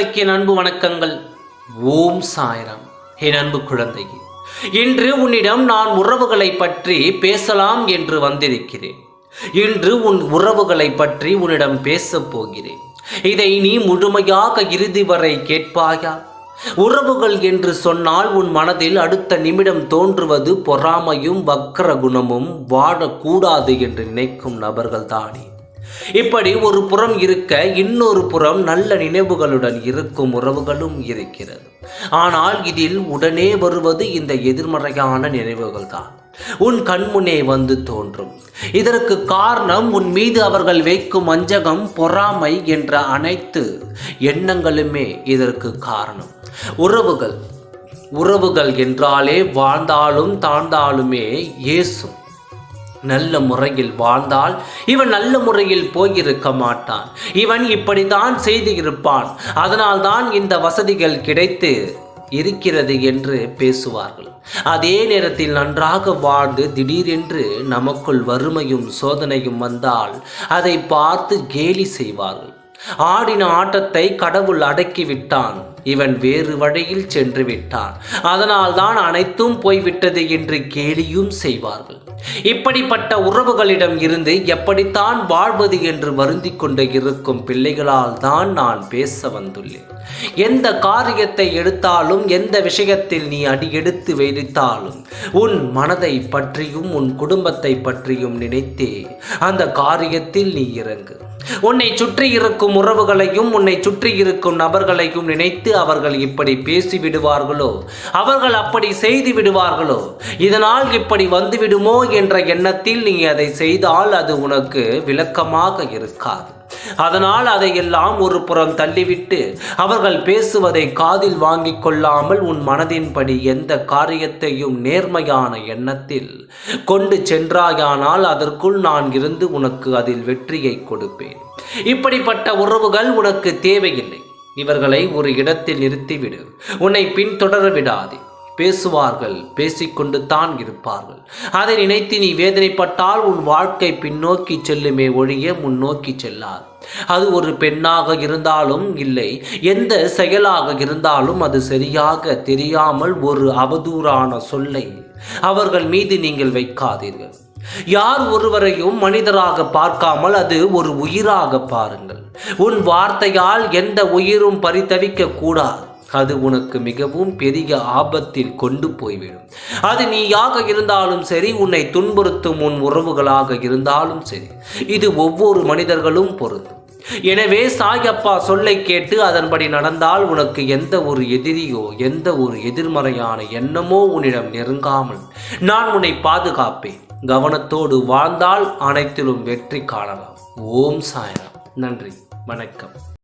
உங்களுக்கு என் அன்பு வணக்கங்கள். ஓம் சாய்ராம். என் அன்பு குழந்தை இன்று உன்னிடம் நான் உறவுகளை பற்றி பேசலாம் என்று வந்திருக்கிறேன். இன்று உன் உறவுகளை பற்றி உன்னிடம் பேசப் போகிறேன். இதை நீ முழுமையாக இறுதி வரை கேட்பாயா? உறவுகள் என்று சொன்னால் உன் மனதில் அடுத்த நிமிடம் தோன்றுவது பொறாமையும் வக்கர குணமும் வாழக்கூடாது என்று நினைக்கும் நபர்கள் தானே இப்படி ஒரு புறம் இருக்க இன்னொரு புறம் நல்ல நினைவுகளுடன் இருக்கும் உறவுகளும் இருக்கிறது. ஆனால் இதில் உடனே வருவது இந்த எதிர்மறையான நினைவுகள் தான் உன் கண்முனே வந்து தோன்றும். இதற்கு காரணம் உன் மீது அவர்கள் வைக்கும் அஞ்சகம் பொறாமை என்ற அனைத்து எண்ணங்களுமே இதற்கு காரணம். உறவுகள் உறவுகள் என்றாலே வாழ்ந்தாலும் தாழ்ந்தாலுமே ஏசும் நல்ல முறையில் வாழ்ந்தால் இவன் நல்ல முறையில் போயிருக்க மாட்டான். இவன் இப்படித்தான் செய்து இருப்பான் அதனால்தான் இந்த வசதிகள் கிடைத்து இருக்கிறது என்று பேசுவார்கள். அதே நேரத்தில் நன்றாக வாழ்ந்து திடீரென்று நமக்குள் வறுமையும் சோதனையும் வந்தால் அதை பார்த்து கேலி செய்வார்கள். ஆடின ஆட்டத்தை கடவுள் அடக்கிவிட்டான். இவன் வேறு வழியில் சென்று விட்டான். அதனால்தான் அனைத்தும் போய்விட்டது என்று கேலியும் செய்வார்கள். இப்படிப்பட்ட உறவுகளிடம் இருந்து எப்படித்தான் வாழ்வது என்று வருந்தி கொண்டு இருக்கும் பிள்ளைகளால் தான் நான் பேச வந்துள்ளேன். எந்த காரியத்தை எடுத்தாலும் எந்த விஷயத்தில் நீ அடி எடுத்து வைத்தாலும் உன் மனதை பற்றியும் உன் குடும்பத்தை பற்றியும் நினைத்தே அந்த காரியத்தில் நீ இறங்கு. உன்னை சுற்றி இருக்கும் உறவுகளையும் உன்னை சுற்றி இருக்கும் நபர்களையும் நினைத்து நினைத்து அவர்கள் இப்படி பேசி விடுவார்களோ அவர்கள் அப்படி செய்து விடுவார்களோ? இதனால் இப்படி வந்துவிடுமோ என்ற எண்ணத்தில் நீ அதை செய்தால் அது உனக்கு விளக்கமாக இருக்காது. அதனால் அதையெல்லாம் ஒரு புறம் தள்ளிவிட்டு அவர்கள் பேசுவதை காதில் வாங்கிக் கொள்ளாமல் உன் மனதின்படி எந்த காரியத்தையும் நேர்மையான எண்ணத்தில் கொண்டு சென்றாயானால் அதற்குள் நான் இருந்து உனக்கு அதில் வெற்றியை கொடுப்பேன். இப்படிப்பட்ட உறவுகள் உனக்கு தேவையில்லை. இவர்களை ஒரு இடத்தில் நிறுத்திவிடு. உன்னை பின்தொடர விடாதே. பேசுவார்கள் பேசிக்கொண்டு தான் இருப்பார்கள். அதை நினைத்து நீ வேதனைப்பட்டால் உன் வாழ்க்கை பின்னோக்கி செல்லுமே ஒழிய முன்னோக்கி செல்லாது. அது ஒரு பெண்ணாக இருந்தாலும் இல்லை. எந்த செயலாக இருந்தாலும் அது சரியாக தெரியாமல் ஒரு அவதூறான சொல்லை அவர்கள் மீது நீங்கள் வைக்காதீர்கள். யார் ஒருவரையும் மனிதராக பார்க்காமல் அது ஒரு உயிராக பாருங்கள். உன் வார்த்தையால் எந்த உயிரும் பரிதவிக்க கூடாது. அது உனக்கு மிகவும் பெரிய ஆபத்தில் கொண்டு போய்விடும். அது நீயாக இருந்தாலும் சரி உன்னை துன்புறுத்தும் உன் உறவுகளாக இருந்தாலும் சரி இது ஒவ்வொரு மனிதர்களும் பொருந்தும். எனவே சாயப்பா சொல்லை கேட்டு அதன்படி நடந்தால் உனக்கு எந்த ஒரு எதிரியோ எந்த ஒரு எதிர்மறையான எண்ணமோ உன்னிடம் நெருங்காமல் நான் உன்னை பாதுகாப்பேன். கவனத்தோடு வாழ்ந்தால் அனைத்திலும் வெற்றி காணலாம். ஓம் சாய்ராம். நன்றி. வணக்கம்.